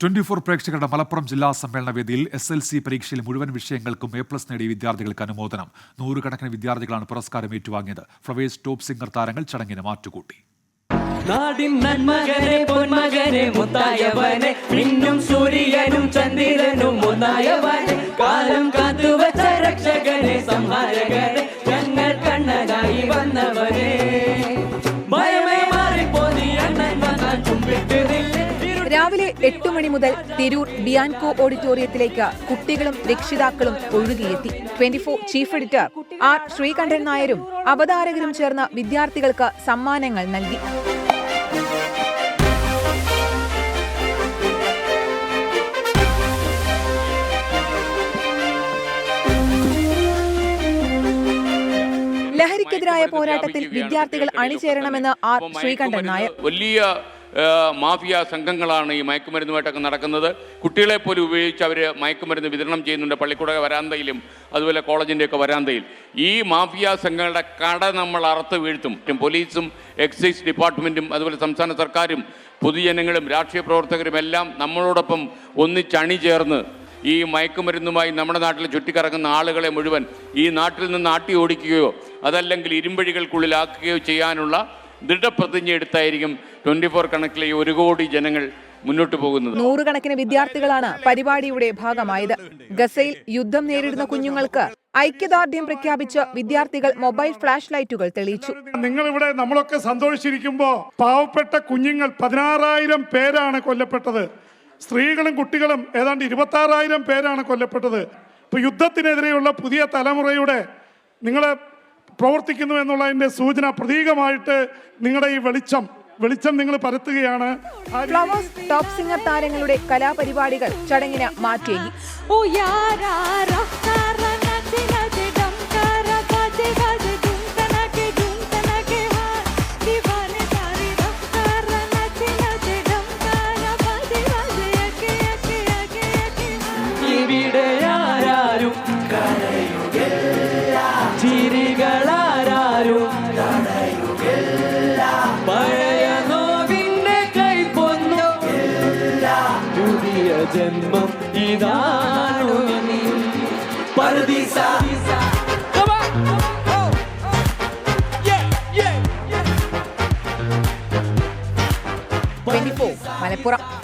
Twenty four പ്രേക്ഷകരുടെ മലപ്പുറം ജില്ലാ സമ്മേളന വേദിയിൽ എസ് എൽ സി പരീക്ഷയിൽ മുഴുവൻ വിഷയങ്ങൾക്കും എ പ്ലസ് നേടിയ വിദ്യാർത്ഥികൾക്ക് അനുമോദനം. നൂറുകണക്കിന് വിദ്യാർത്ഥികളാണ് പുരസ്കാരം ഏറ്റുവാങ്ങിയത്. ഫ്ലവേഴ്സ് ടോപ്പ് സിംഗർ താരങ്ങൾ ചടങ്ങിന് മാറ്റുകൂട്ടി. നാടിൻ പൊന്മകനെ രാവിലെ എട്ട് മണി മുതൽ തിരൂർ ബിയാൻകോ ഓഡിറ്റോറിയത്തിലേക്ക് കുട്ടികളും രക്ഷിതാക്കളും ഒഴുകിയെത്തി. Twenty four chief editor R Sreekandan നായരും അവതാരകരും ചേർന്ന് വിദ്യാർത്ഥികൾക്ക് സമ്മാനങ്ങൾ നൽകി. ലഹരിക്കെതിരായ പോരാട്ടത്തിൽ വിദ്യാർത്ഥികൾ അണിചേരണമെന്ന് ആർ ശ്രീകണ്ഠൻ നായർ. വലിയ മാഫിയ സംഘങ്ങളാണ് ഈ മയക്കുമരുന്നുമായിട്ടൊക്കെ നടക്കുന്നത്. കുട്ടികളെ പോലും ഉപയോഗിച്ച് അവർ മയക്കുമരുന്ന് വിതരണം ചെയ്യുന്നുണ്ട് പള്ളിക്കൂട വരാന്തയിലും അതുപോലെ കോളേജിന്റെയൊക്കെ വരാന്തയിൽ. ഈ മാഫിയ സംഘങ്ങളുടെ കട നമ്മൾ അറുത്ത് വീഴ്ത്തും. പോലീസും എക്സൈസ് ഡിപ്പാർട്ട്മെന്റും അതുപോലെ സംസ്ഥാന സർക്കാരും പൊതുജനങ്ങളും രാഷ്ട്രീയ പ്രവർത്തകരും എല്ലാം നമ്മളോടൊപ്പം ഒന്നിച്ചണി ചേർന്ന് ഈ മയക്കുമരുന്നുമായി നമ്മുടെ നാട്ടിൽ ചുറ്റിക്കറങ്ങുന്ന ആളുകളെ മുഴുവൻ ഈ നാട്ടിൽ നിന്ന് ആട്ടി ഓടിക്കുകയോ അതല്ലെങ്കിൽ ഇരുമ്പഴികൾക്കുള്ളിലാക്കുകയോ ചെയ്യാനുള്ള ദൃഢപ്രതിജ്ഞ എടുത്തായിരിക്കും ട്വന്റി ഫോർ കണക്കിലെ ഒരു കോടി ജനങ്ങൾ മുന്നോട്ട് പോകുന്നത്. നൂറുകണക്കിന് വിദ്യാർത്ഥികളാണ് പരിപാടിയുടെ ഭാഗമായത്. ഗസയിൽ യുദ്ധം നേരിടുന്ന കുഞ്ഞുങ്ങൾക്ക് ഐക്യദാർഢ്യം പ്രഖ്യാപിച്ച് വിദ്യാർത്ഥികൾ മൊബൈൽ ഫ്ലാഷ് ലൈറ്റുകൾ തെളിയിച്ചു. നിങ്ങൾ ഇവിടെ നമ്മളൊക്കെ സന്തോഷിച്ചിരിക്കുമ്പോൾ പാവപ്പെട്ട കുഞ്ഞുങ്ങൾ പതിനാറായിരം പേരാണ് കൊല്ലപ്പെട്ടത്. സ്ത്രീകളും കുട്ടികളും ഏതാണ്ട് ഇരുപത്താറായിരം പേരാണ് കൊല്ലപ്പെട്ടത്. ഇപ്പൊ യുദ്ധത്തിനെതിരെയുള്ള പുതിയ തലമുറയുടെ നിങ്ങൾ പ്രവർത്തിക്കുന്നു എന്നുള്ളതിന്റെ സൂചന പ്രതീകമായിട്ട് നിങ്ങളുടെ ഈ വെളിച്ചം വെളിച്ചം നിങ്ങൾ പരത്തുകയാണ്. ടോപ് ഫ്ലവേഴ്സ് ടോപ്പ് സിംഗർ താരങ്ങളുടെ കലാപരിപാടികൾ ചടങ്ങിന് മാറ്റേകി. പുതിയ ജന്മം ഇതാണു ട്വന്റി മലപ്പുറം.